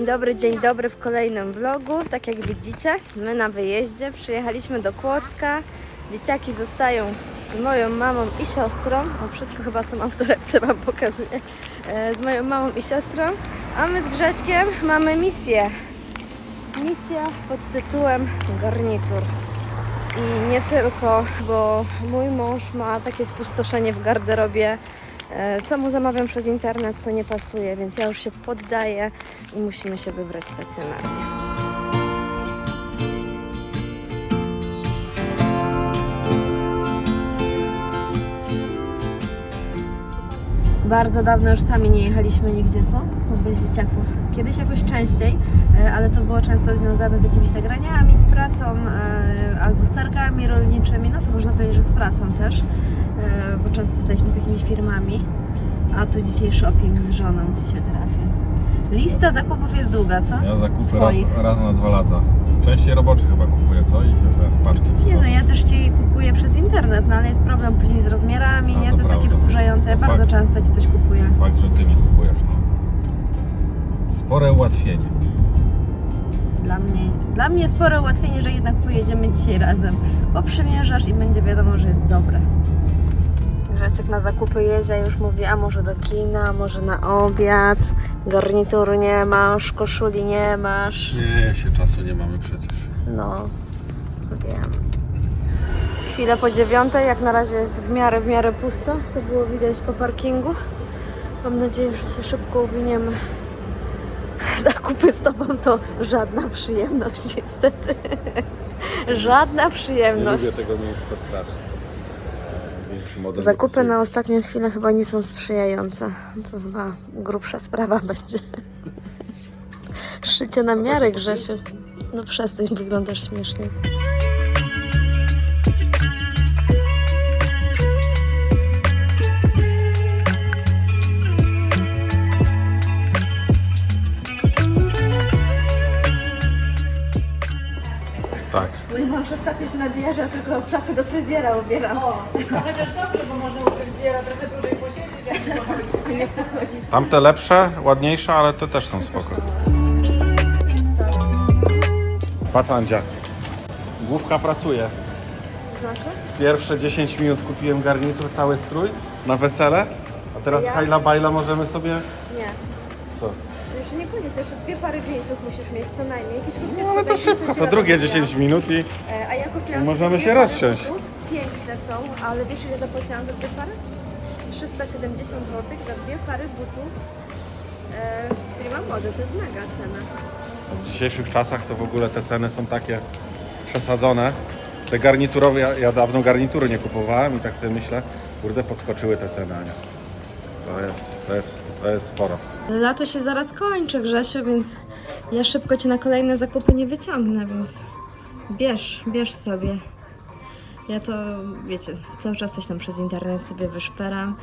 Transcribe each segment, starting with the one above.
Dzień dobry, dzień dobry w kolejnym vlogu. Tak jak widzicie, my na wyjeździe przyjechaliśmy do Kłodzka. Dzieciaki zostają z moją mamą i siostrą. O, wszystko chyba co mam w torebce wam pokazuję. E, Z moją mamą i siostrą. A my z Grześkiem mamy misję. Misja pod tytułem garnitur. I nie tylko, bo mój mąż ma takie spustoszenie w garderobie. E, Co mu zamawiam przez internet, to nie pasuje, więc ja już się poddaję i musimy się wybrać stacjonarnie. Bardzo dawno już sami nie jechaliśmy nigdzie, co? Bez dzieciaków. Kiedyś jakoś częściej, e, ale to było często związane z jakimiś nagraniami, z pracą e, albo z targami rolniczymi. No to można powiedzieć, że z pracą też, bo często jesteśmy z jakimiś firmami. A tu dzisiaj shopping z żoną ci się trafi. Lista zakupów jest długa, co? Ja zakupy raz, Twoich. raz na dwa lata. Częściej roboczy chyba kupuję, co? I się te paczki Nie no, ja też ci kupuję przez internet, no ale jest problem później z rozmiarami, A, nie? to To jest takie prawda. wkurzające. Ja To bardzo fakt. często ci coś kupuję. Fakt, że ty mi kupujesz, no. Spore ułatwienie. Dla mnie, dla mnie spore ułatwienie, że jednak pojedziemy dzisiaj razem. Poprzymierzasz i będzie wiadomo, że jest dobre. Grzesiek na zakupy jedzie, już mówi, a może do kina, a może na obiad. Garnituru nie masz, koszuli nie masz. Nie, się czasu nie mamy przecież. No, wiem. Chwilę po dziewiątej, jak na razie jest w miarę, w miarę pusto, co było widać po parkingu. Mam nadzieję, że się szybko uwiniemy. Zakupy z tobą to żadna przyjemność, niestety. żadna przyjemność. tego miejsca strasznie. Model Zakupy na ostatnią chwilę chyba nie są sprzyjające. To chyba grubsza sprawa będzie. Szycie na miarę, Grzesiu. No przestań, wyglądasz śmiesznie. Tak. Mój mąż ostatnio się nabija, że ja tylko obcasy do fryzjera ubieram. O, Chociaż dobrze, bo można u fryzjera trochę dłużej posiedzieć, jak nie chcę chodzić. Tamte lepsze, ładniejsze, ale te też są spoko. Patrz Andzia. Główka pracuje. Znaczy? Pierwsze 10 minut kupiłem garnitur, cały strój na wesele, a teraz Ja? Kajla Bajla możemy sobie... Nie. Co? Jeszcze nie koniec, jeszcze dwie pary jeansów musisz mieć co najmniej. Jakieś krótkie No ale to szybko, ci to drugie robiłam. 10 minut i... E, A ja kupiłam Możemy sobie się pary rozsiąść. butów. Piękne są, ale wiesz ile zapłaciłam za dwie pary? 370 zł za dwie pary butów e, z Prima Mody. To jest mega cena. W dzisiejszych czasach to w ogóle te ceny są takie przesadzone. Te garniturowe, ja, ja dawno garnitury nie kupowałem i tak sobie myślę, kurde, podskoczyły te ceny, Ania. To jest, to jest, to jest sporo. Lato się zaraz kończy, Grzesiu, więc ja szybko cię na kolejne zakupy nie wyciągnę, więc bierz, bierz sobie. Ja to, wiecie, cały czas coś tam przez internet sobie wyszperam.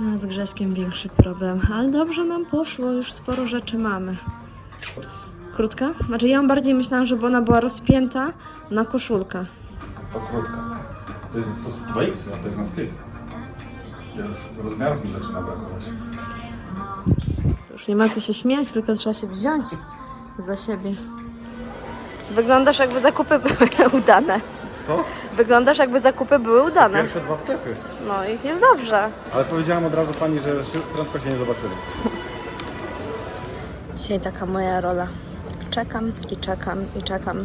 No a z Grześkiem większy problem, ale dobrze nam poszło, już sporo rzeczy mamy. Krótka? Znaczy ja bardziej myślałam, żeby ona była rozpięta na koszulkę. To krótka. To jest, to jest 2x, a to jest na styk. Już rozmiarów mi zaczyna brakować. To już nie ma co się śmiać, tylko trzeba się wziąć za siebie. Wyglądasz jakby zakupy były udane. Co? Wyglądasz jakby zakupy były udane. Pierwsze dwa sklepy. No i jest dobrze. Ale powiedziałam od razu pani, że prędko się nie zobaczymy. Dzisiaj taka moja rola. Czekam i czekam i czekam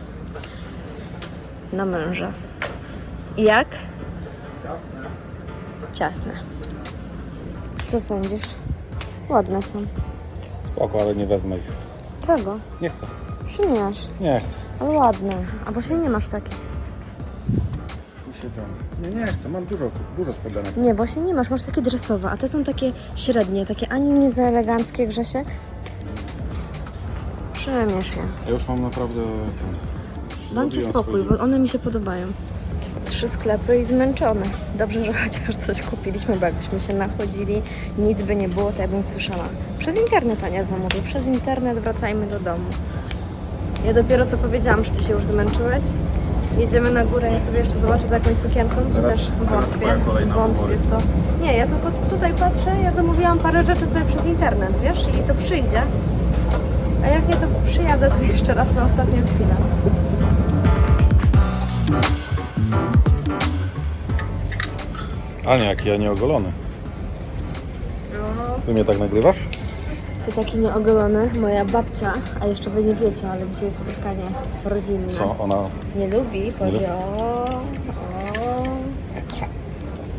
na męża. I jak? Ciasne. Co sądzisz? Ładne są. Spoko, ale nie wezmę ich. Czego? Nie chcę. Przymierz. Nie chcę. Ale ładne. A właśnie nie masz takich. Nie, nie chcę. Mam dużo, dużo spodenek. Nie, właśnie nie masz. Masz takie dresowe, a te są takie średnie, takie ani nie za eleganckie, Grzesiek. Przymierz je. Ja już mam naprawdę... Ten, Dam ci spokój, bo one mi się podobają. Trzy sklepy i zmęczone. Dobrze, że chociaż coś kupiliśmy, bo jakbyśmy się nachodzili, nic by nie było, to ja bym słyszała. Przez internet Ania zamówię, przez internet wracajmy do domu. Ja dopiero co powiedziałam, że ty się już zmęczyłeś. Jedziemy na górę, ja sobie jeszcze zobaczę za jakąś sukienką, Teraz- chociaż wątpię, wątpię w to. Nie, ja tylko tutaj patrzę, ja zamówiłam parę rzeczy sobie przez internet, wiesz, i to przyjdzie. A jak nie, to przyjadę tu jeszcze raz na ostatnią chwilę. Ania, jaki ja nieogolony. No, Ty mnie tak nagrywasz? ty taki nieogolony, moja babcia, a jeszcze wy nie wiecie, ale dzisiaj jest spotkanie rodzinne. Co, ona... Nie lubi, powie o, o.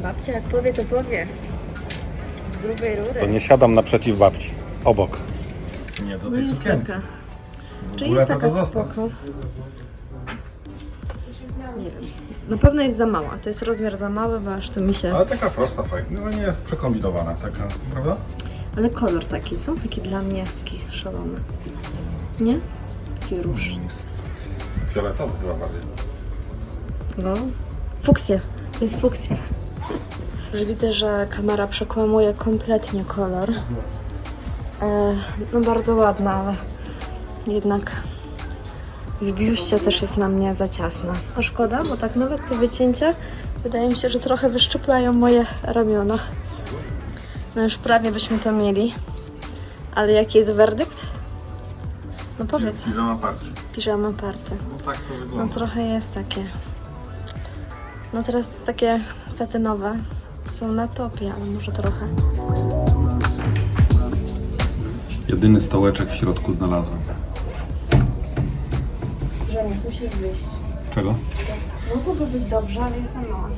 Babcia jak powie, to powie. Z grubej rury. To nie siadam naprzeciw babci. Obok. Nie, do no tej jest sukienki. taka. Czy ogóle jest taka zostaw. spoko? Nie wiem. Na pewno jest za mała. To jest rozmiar za mały, bo aż to mi się... Ale taka prosta, fajna. No nie jest przekombinowana taka, prawda? Ale kolor taki, co? Taki dla mnie, taki szalony. Nie? Taki róż. Fioletowy chyba bardziej. No. Fuksja. To jest fuksja. Już widzę, że kamera przekłamuje kompletnie kolor. E, no bardzo ładna, ale jednak w biuście też jest na mnie za ciasna. A szkoda, bo tak nawet te wycięcia wydaje mi się, że trochę wyszczyplają moje ramiona. No już prawie byśmy to mieli. Ale jaki jest werdykt? No powiedz. Piżama party. Piżama party. No tak to No wygląda. trochę jest takie. No teraz takie satynowe są na topie, ale może trochę. Jedyny stołeczek w środku znalazłem. Musisz wyjść. Czego? Mogłoby być dobrze, ale jest za mała.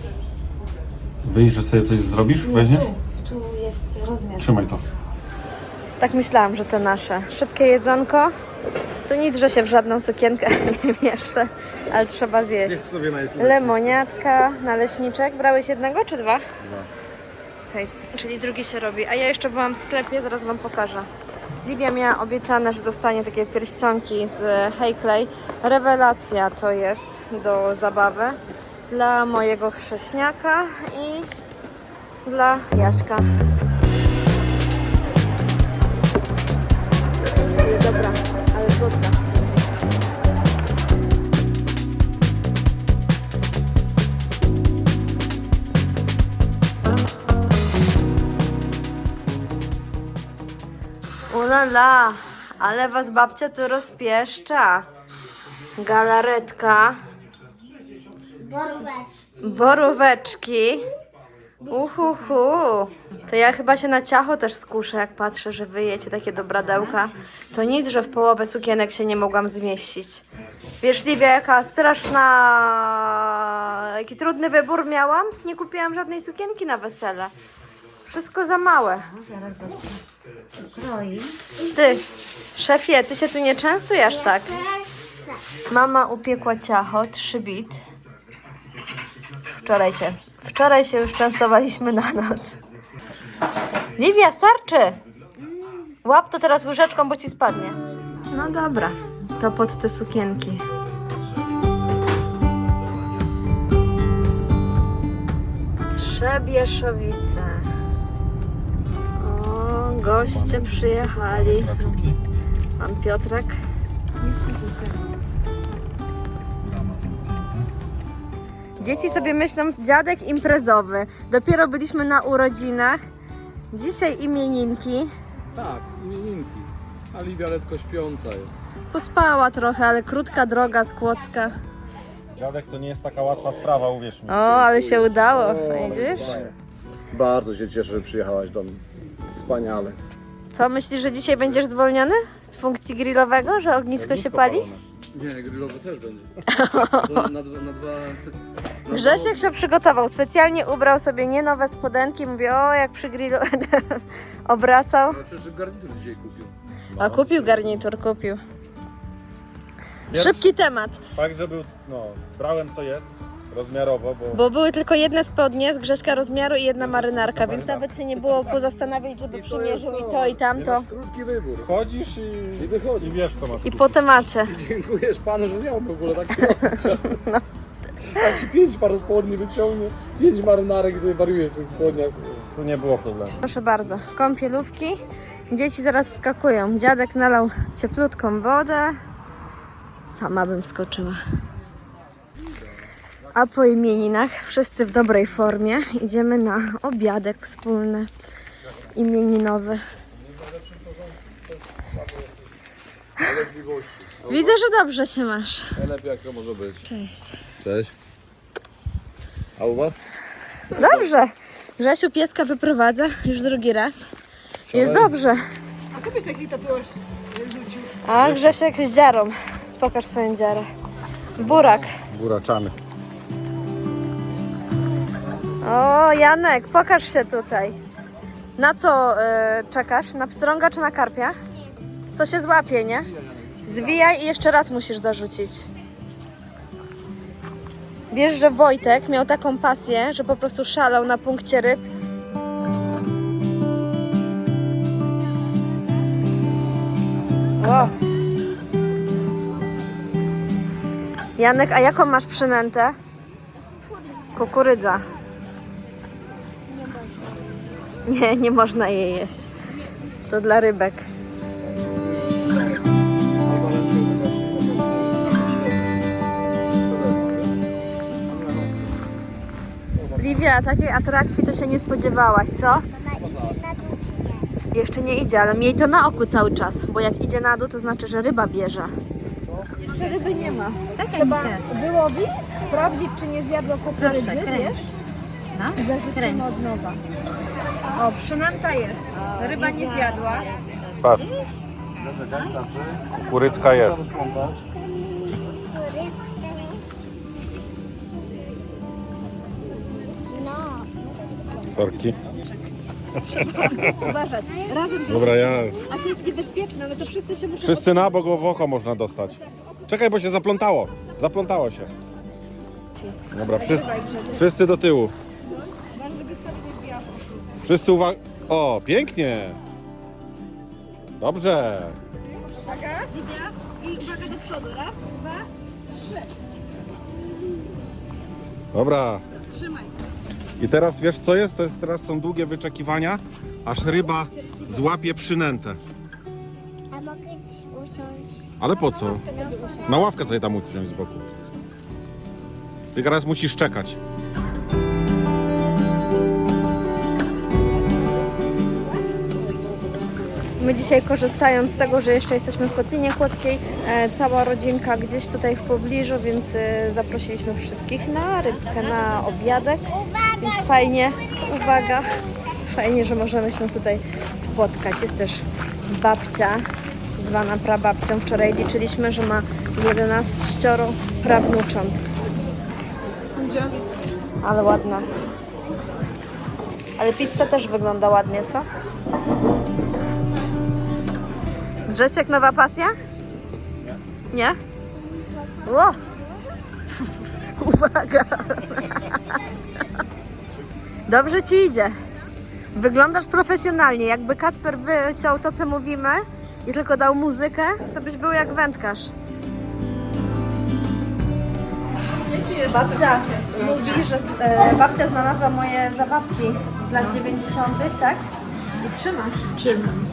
Wyjść, że sobie coś zrobisz? Weźmiesz? Tu, tu jest rozmiar. Trzymaj to. Tak myślałam, że to nasze. Szybkie jedzonko. To nic, że się w żadną sukienkę nie mieszczę, ale trzeba zjeść. sobie na Lemoniatka, naleśniczek. Brałeś jednego czy dwa? Dwa. Okej, czyli drugi się robi. A ja jeszcze byłam w sklepie, zaraz Wam pokażę. Livia miała obiecane, że dostanie takie pierścionki z Hey Clay. Rewelacja to jest do zabawy dla mojego chrześniaka i dla Jaśka. Dobra, ale słodka. Ulala, ale was babcia tu rozpieszcza. Galaretka. Boróweczki. Uhuhu. To ja chyba się na ciacho też skuszę, jak patrzę, że wy jecie takie dobradełka. To nic, że w połowę sukienek się nie mogłam zmieścić. Wiesz, Livia, jaka straszna... Jaki trudny wybór miałam? Nie kupiłam żadnej sukienki na wesele. Wszystko za małe. Ty, szefie, ty się tu nie częstujesz tak? Mama upiekła ciacho, trzy bit. Wczoraj się, wczoraj się już częstowaliśmy na noc. Livia, starczy! Łap to teraz łyżeczką, bo ci spadnie. No dobra, to pod te sukienki. Trzebieszowice. Goście przyjechali. Pan Piotrek. Dzieci sobie myślą, dziadek imprezowy. Dopiero byliśmy na urodzinach. Dzisiaj imieninki. Tak, imieninki. A Livia letko śpiąca jest. Pospała trochę, ale krótka droga z Kłodzka. Dziadek to nie jest taka łatwa sprawa, uwierz mi. O, ale się udało, widzisz? Bardzo się cieszę, że przyjechałaś do mnie. Wspaniale. Co, myślisz, że dzisiaj będziesz zwolniony z funkcji grillowego, że ognisko się pali? Nie, grillowy też będzie. Na, dwa- na dwa... Na Grzesiek się przygotował, specjalnie ubrał sobie nie nowe spodenki, mówi, o jak przy grillu obracał. dwa... Przecież garnitur dzisiaj kupił. A kupił garnitur, kupił. Szybki temat, Fakt, że był, no, brałem co jest, rozmiarowo, bo... bo były tylko jedne spodnie z Grześka rozmiaru i jedna marynarka, więc nawet się nie było pozastanawiać, żeby przymierzył i to i tamto. Krótki wybór. Chodzisz i, I wychodzi. i wiesz co masz I po temacie. Dziękujesz panu, że miał w ogóle tak. Jak ci pięć par spodni wyciągnie, pięć marynarek ty wariujesz w tych spodniach. Tu nie było problemu. Proszę bardzo, kąpielówki. Dzieci zaraz wskakują. Dziadek nalał cieplutką wodę. Sama bym skoczyła. A po imieninach, wszyscy w dobrej formie, idziemy na obiadek wspólny, imieninowy. Widzę, że dobrze się masz. Najlepiej jak to może być. Cześć. Cześć. A u was? Dobrze. Grzesiu pieska wyprowadza już drugi raz. Jest dobrze. A kto byś taki tatuaż rzucił? A Grzesiek z dziarą. Pokaż swoją dziarę. Burak. Buraczany. O, Janek, pokaż się tutaj. Na co y, czekasz? Na pstrąga czy na karpia? Co się złapie, nie? Zwijaj i jeszcze raz musisz zarzucić. Wiesz, że Wojtek miał taką pasję, że po prostu szalał na punkcie ryb. O. Janek, a jaką masz przynętę? Kukurydza. Nie, nie można jej jeść. To dla rybek. Livia, takiej atrakcji to się nie spodziewałaś, co? Jeszcze nie idzie, ale miej to na oku cały czas, bo jak idzie na dół, to znaczy, że ryba bierze. Jeszcze ryby nie ma. Trzeba wyłowić, sprawdzić, czy nie zjadła kukurydzy, wiesz? I zarzucimy od nowa. O, przynęta jest. Ryba nie zjadła. Patrz. Kukurycka jest. Sorki. Uważać. Razem Dobra, ja... A to jest niebezpieczne, no to wszyscy się muszą... Wszyscy na bok, bo w oko można dostać. Czekaj, bo się zaplątało. Zaplątało się. Dobra, wszyscy, wszyscy do tyłu. Wszyscy uwaga. O, pięknie. Dobrze. I uwaga do przodu. Raz, dwa, Dobra. trzymaj. I teraz wiesz co jest? To jest teraz są długie wyczekiwania, aż ryba złapie przynętę. A mogę usiąść? Ale po co? Na ławkę sobie tam usiąść z boku. Ty teraz musisz czekać. My dzisiaj korzystając z tego, że jeszcze jesteśmy w Kotlinie Kłodzkiej, e, cała rodzinka gdzieś tutaj w pobliżu, więc e, zaprosiliśmy wszystkich na rybkę, na obiadek. Więc fajnie, uwaga, fajnie, że możemy się tutaj spotkać. Jest też babcia, zwana prababcią. Wczoraj liczyliśmy, że ma 11 prawnucząt. Ale ładna. Ale pizza też wygląda ładnie, co? Grzesiek, nowa pasja? Nie? Ło! Uwaga! Dobrze ci idzie. Wyglądasz profesjonalnie. Jakby Kacper wyciął to, co mówimy i tylko dał muzykę, to byś był jak wędkarz. Babcia mówi, że e, babcia znalazła moje zabawki z lat 90., tak? I trzymasz. Trzymam.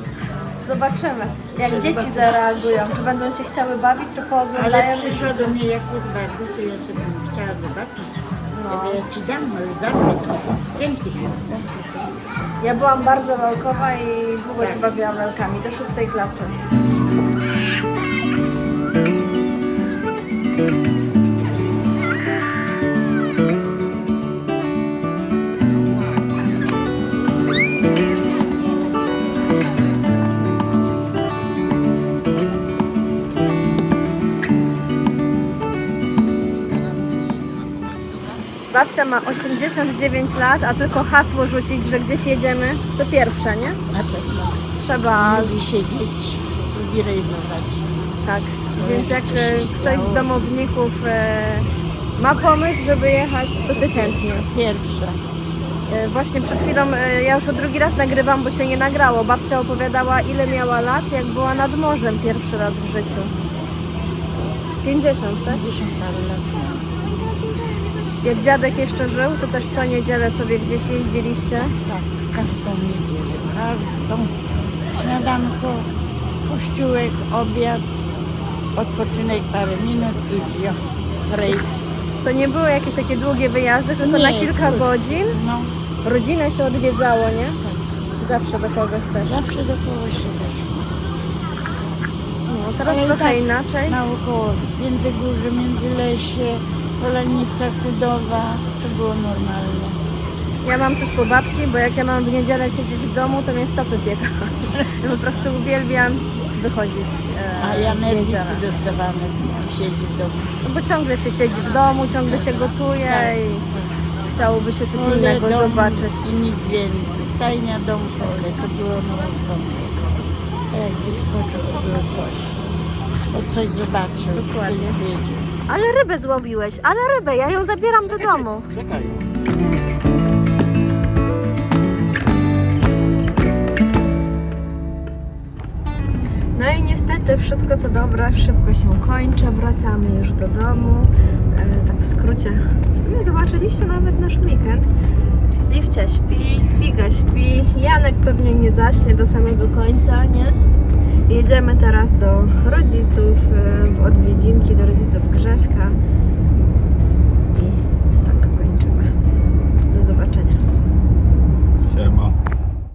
Zobaczymy, jak dzieci zareagują. Czy będą się chciały bawić, czy pooglądają. Ale przyszła do mnie jakieś barwy, to ja sobie bym chciała zobaczyć. No. Ja ci dam, ale za mnie tam są sukienki. Ja byłam bardzo walkowa i długo się bawiłam lalkami, do szóstej klasy. Babcia ma 89 lat, a tylko hasło rzucić, że gdzieś jedziemy, to pierwsze, nie? Na pewno. Trzeba, Lubi siedzieć, lubi realizować. tak. Więc jak e, ktoś z domowników e, ma pomysł, żeby jechać, to ty chętnie. Pierwsza. E, Właśnie przed chwilą, ja już o drugi raz nagrywam, bo się nie nagrało. Babcia opowiadała, ile miała lat, jak była nad morzem pierwszy raz w życiu. 50, tak? 50 parę lat. Jak dziadek jeszcze żył, to też co niedzielę sobie gdzieś jeździliście. Tak, każdą niedzielę. Każdą. Śniadanko, kościółek, obiad, odpoczynek parę minut i jo, rejs. To nie były jakieś takie długie wyjazdy, tylko na Nie, kilka krótkie. godzin. No, Rodzinę się odwiedzało, nie? Czy zawsze do kogoś też? zawsze do kogoś się weszło. No, Teraz Ale trochę tak inaczej. Naokoło, Międzygórze, Międzylesie, Polenica Kudowa, to było normalne. Ja mam coś po babci, bo jak ja mam w niedzielę siedzieć w domu, to mnie stopy biega. po prostu uwielbiam wychodzić e, A ja nerwicy dostawałam, jak siedzieć w domu. No bo ciągle się siedzi w domu, ciągle się gotuje Tak. i chciałoby się coś Pole, innego dom zobaczyć. I nic więcej. Stajnia, dom, pole, to było naukowe. A jak wyskoczył, to było coś. To coś zobaczył, Dokładnie. coś. Ale rybę złowiłeś, ale rybę, ja ją zabieram do domu. Czekaj. No i niestety wszystko co dobre szybko się kończy, wracamy już do domu. E, tak w skrócie, w sumie zobaczyliście nawet nasz weekend. Liwcia śpi, Figa śpi, Janek pewnie nie zaśnie do samego końca, nie? Jedziemy teraz do rodziców, e, w odwiedzinki do rodziców Grześka.